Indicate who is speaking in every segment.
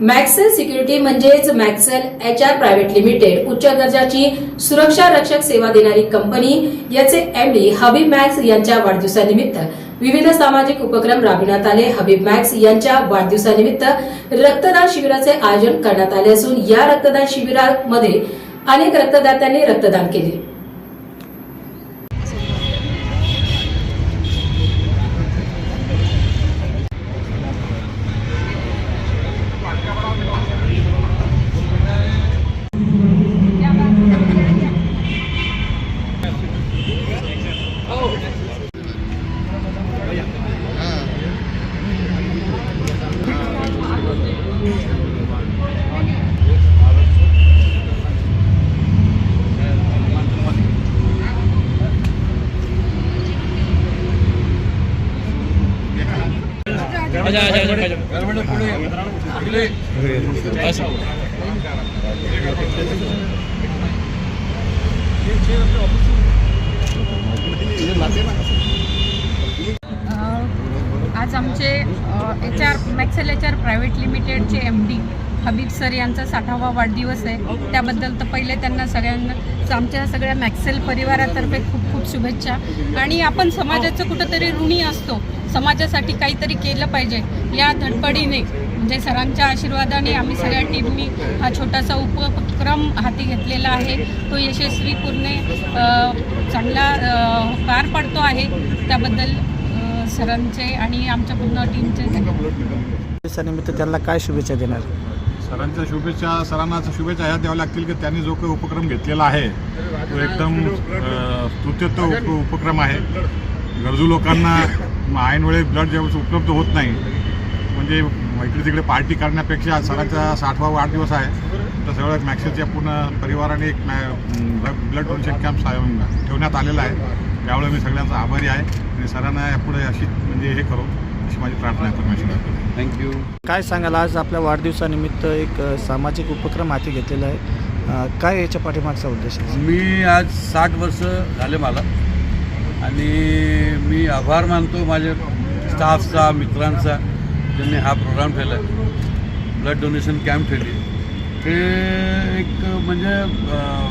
Speaker 1: मॅक्सेल security म्हणजेच Maxell H R private limited उच्च दर्जाची सुरक्षा रक्षक सेवा देणारी कंपनी याचे एमडी हबीब मॅक्स यांच्या वाढदिवसानिमित्त. विविध सामाजिक उपक्रम राबविण्यात आले. हबीब मॅक्स यांच्या वाढदिवसानिमित्त रक्तदान शिबिराचे आयोजन करण्यात आले असून या रक्तदान शिबिरामध्ये अनेक रक्तदात्यांनी रक्तदान केले.
Speaker 2: आज आमचे H R Maxell H R private लिमिटेडचे एम डी हबीब सर यांचा साठावा वाढदिवस आहे. त्याबद्दल तर पहिले त्यांना सगळ्यांना आमच्या सगळ्या मॅक्सेल परिवारातर्फे खूप खूप शुभेच्छा. आणि आपण समाजाचं कुठंतरी ऋणी असतो. समाजासाठी काहीतरी केलं पाहिजे. या धडपडीने म्हणजे सरांच्या आशीर्वादाने आम्ही सगळ्या टीमनी हा छोटासा उपक्रम हाती घेतलेला आहे. तो यशस्वीपूर्ण चांगला पार पडतो आहे. त्याबद्दल सरांचे आणि आमच्या पूर्ण टीमचे
Speaker 3: दिवसानिमित्त त्यांना काय शुभेच्छा देणार?
Speaker 4: सरांच्या शुभेच्छा सरांना शुभेच्छा ह्या द्याव्या लागतील की त्यांनी जो काही उपक्रम घेतलेला आहे तो एकदम अ, उप उपक्रम आहे. गरजू लोकांना ऐनवेळे ब्लड ज्यावेळेस उपलब्ध होत नाही म्हणजे इकडे तिकडे पार्टी करण्यापेक्षा सरांचा साठवा वाढदिवस आहे तर सगळं मॅक्सेसच्या पूर्ण परिवाराने एक ब्लड डोनेशन कॅम्प ठेवण्यात आलेला आहे. त्यावेळेस मी सगळ्यांचा आभारी आहे आणि सरांना यापुढे अशी म्हणजे हे करू. अशी माझी प्रार्थना आहे परमेश्वराकडे
Speaker 5: थँक्यू
Speaker 3: काय सांगाल आज आपल्या वाढदिवसानिमित्त एक अ, सामाजिक उपक्रम हाती घेतलेला आहे. अ, काय याच्या पाठीमागचा उद्देश आहे?
Speaker 6: मी आज साठ वर्ष झाले मला. आणि मी आभार मानतो माझ्या स्टाफचा मित्रांचा ज्यांनी हा प्रोग्राम ठेवला. ब्लड डोनेशन कॅम्प ठेवली. हे एक म्हणजे अं,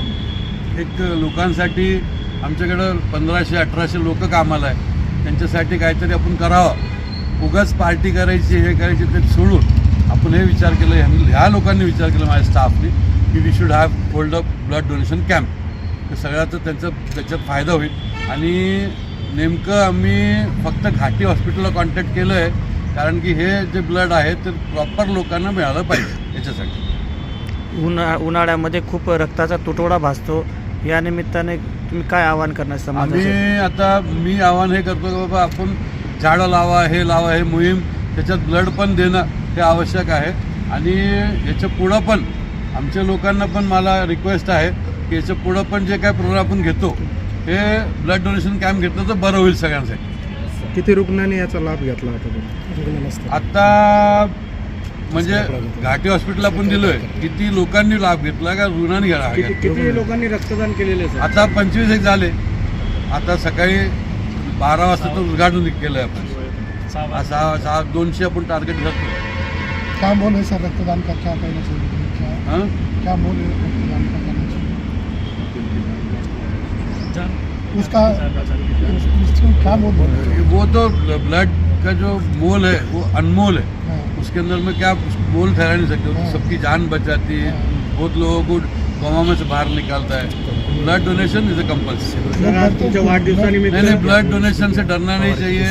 Speaker 6: एक लोकांसाठी आमच्याकडं पंधराशे अठराशे लोक कामाला आहे. त्यांच्यासाठी काहीतरी आपण करावं. उगाच पार्टी करायची हे करायची ते सोडून आपण हे विचार केलं ह्या- ह्या लोकांनी विचार केला माझ्या स्टाफने की we should have hold up blood donation camp तर सगळ्याचा त्यांचा त्याच्यात फायदा होईल. आणि नेमकं आम्ही फक्त घाटी हॉस्पिटलला कॉन्टॅक्ट केलं आहे कारण की हे जे ब्लड आहे ते प्रॉपर लोकांना मिळालं पाहिजे याच्यासाठी.
Speaker 3: उन्हा उन्हाळ्यामध्ये खूप रक्ताचा तुटवडा भासतो. या निमित्ताने तुम्ही काय आवाहन करणार
Speaker 6: आम्ही
Speaker 3: समाजाचे
Speaker 6: आता मी आव्हान हे करतो की बाबा आपण झाडं लावा हे लावा हे मोहीम त्याच्यात ब्लड पण देणं हे आवश्यक आहे. आणि याच्या पुढं पण आमच्या लोकांना पण मला रिक्वेस्ट आहे की याच्या पुढं पण जे काय प्रोग्राम आपण घेतो हे ब्लड डोनेशन कॅम्प घेतलं तर बरं होईल सगळ्यांसाठी.
Speaker 7: किती रुग्णांनी याचा लाभ घेतला होता
Speaker 6: आता म्हणजे घाटी हॉस्पिटलला पण दिलोय किती लोकांनी लाभ घेतला का रुग्णांनी घ्या
Speaker 7: किती लोकांनी रक्तदान केलेले सर?
Speaker 6: आता पंचवीस एक झाले. आता सकाळी बारा वाजता तर उद्घाटन केलं आहे आपण. सहा सहा दोनशे आपण टार्गेट धरतो.
Speaker 8: क्या मोल है सर रक्तदान का क्या कहना चाहिए क्या?
Speaker 6: हं?
Speaker 8: क्या मोल है रक्तदान का करना चाहिए उसका उसको क्या मोल है?
Speaker 6: वो तो ब्लड का जो मोल है वो अनमोल है।
Speaker 8: हाँ,
Speaker 6: उसके अंदर में क्या मोल ठहरा नहीं सकते तो सबकी जान बचाती है। बहुत लोगों को गवा में से बाहर निकालता है। Blood donation is a compulsory नहीं ब्लड डोनेशन से डरना नहीं चाहिए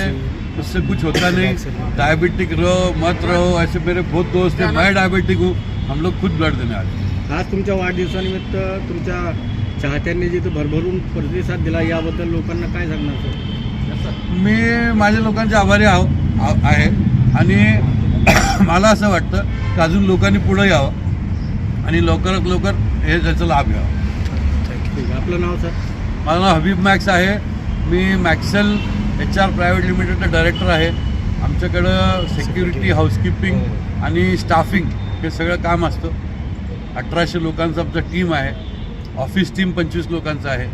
Speaker 6: उससे कुछ होता नहीं। डायबिटिक रहो मत रहो ऐसे मेरे बहुत दोस्त हैं मैं डायबिटिक हूँ हम लोग खुद ब्लड देने आते हैं।
Speaker 7: आज तुमच्या वाढदिवसानिमित्त तुमच्या चाहत्यांनी जिथं भरभरून प्रतिसाद दिला याबद्दल लोकांना काय सांगणार सर?
Speaker 6: मी माझ्या लोकांचे आभारी आहो आहे. आणि मला असं वाटतं की अजून लोकांनी पुढे यावं आणि लवकरात लवकर हे त्याचा लाभ घ्यावा.
Speaker 7: ठीक आहे. आपलं नाव सर?
Speaker 6: माझं नाव हबीब मॅक्स आहे. मी मॅक्सेल एच आर प्रायव्हेट लिमिटेडचा डायरेक्टर आहे. आमच्याकडं सेक्युरिटी हाऊसकीपिंग आणि स्टाफिंग हे सगळं काम असतं. अठराशे लोकांचं आमचं टीम आहे. ऑफिस टीम पंचवीस लोकांचं आहे.